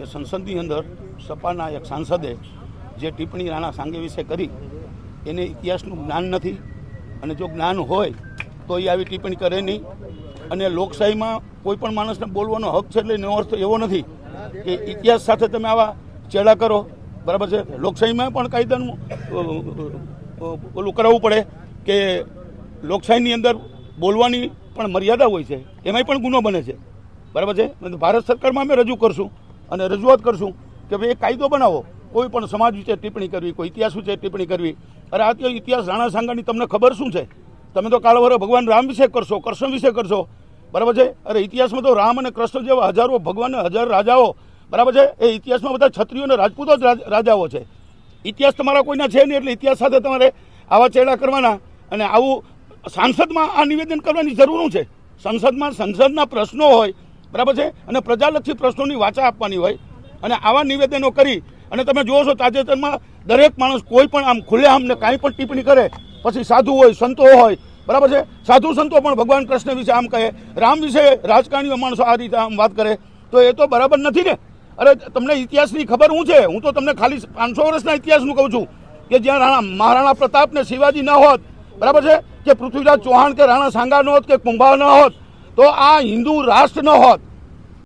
કે સંસદની અંદર સપાના એક સાંસદે જે ટિપ્પણી રાણા સાંગે વિશે કરી, એને ઇતિહાસનું જ્ઞાન નથી અને જો જ્ઞાન હોય તો એ આવી ટિપ્પણી કરે નહીં. અને લોકશાહીમાં કોઈ પણ માણસને બોલવાનો હક છે એટલે એનો અર્થ એવો નથી કે ઇતિહાસ સાથે તમે આવા ચેડા કરો. બરાબર છે? લોકશાહીમાં પણ કાયદાનું ઓલું કરાવવું પડે કે લોકશાહીની અંદર બોલવાની પણ મર્યાદા હોય છે. એમાંય પણ ગુનો બને છે. બરાબર છે? ભારત સરકારમાં અમે રજૂ કરશું. અને રજૂઆત કરશું કે ભાઈ, એક કાયદો બનાવો. કોઈ પણ સમાજ વિશે ટિપ્પણી કરવી, કોઈ ઇતિહાસ વિશે ટિપ્પણી કરવી. અરે આ ઇતિહાસ રાણા સાંગાની તમને ખબર શું છે? તમે તો કાળવરે ભગવાન રામ વિશે કરશો કૃષ્ણ વિશે કરશો. બરાબર છે? અરે ઇતિહાસમાં તો રામ અને કૃષ્ણ જેવા હજારો ભગવાન હજાર રાજાઓ, બરાબર છે? એ ઇતિહાસમાં બધા ક્ષત્રિયો અને રાજપૂતો જ રાજ- રાજાઓ છે. ઇતિહાસ તમારા કોઈના છે નહીં એટલે ઇતિહાસ સાથે તમારે આવા ચેડા કરવાના. અને આવું સાંસદમાં આ નિવેદન કરવાની જરૂર છે? સંસદમાં સંસદના પ્રશ્નો હોય બરાબર છે? અને પ્રજાલક્ષી પ્રશ્નોની વાચા આપવાની હોય અને આવા નિવેદનો કરી અને તમે જુઓ છો તાજેતરમાં દરેક માણસ કોઈ પણ આમ ખુલ્લેઆમ આમને કાંઈ પણ ટિપ્પણી કરે, પછી સાધુ હોય, સંતો હોય, બરાબર છે? સાધુ સંતો પણ ભગવાન કૃષ્ણ વિશે આમ કહે, રામ વિશે રાજકારણીઓ માણસો આ રીતે આમ વાત કરે, તો એ તો બરાબર નથી ને? અરે તમને ઇતિહાસની ખબર શું છે? હું તો તમને ખાલી પાંચસો વર્ષના ઇતિહાસનું કહું છું કે જ્યાં રાણા મહારાણા પ્રતાપ ને શિવાજી ન હોત, બરાબર છે? કે પૃથ્વીરાજ ચૌહાણ કે રાણા સાંગા ન હોત કે કુંભા ન હોત, તો આ હિન્દુ રાષ્ટ્ર ન હોત.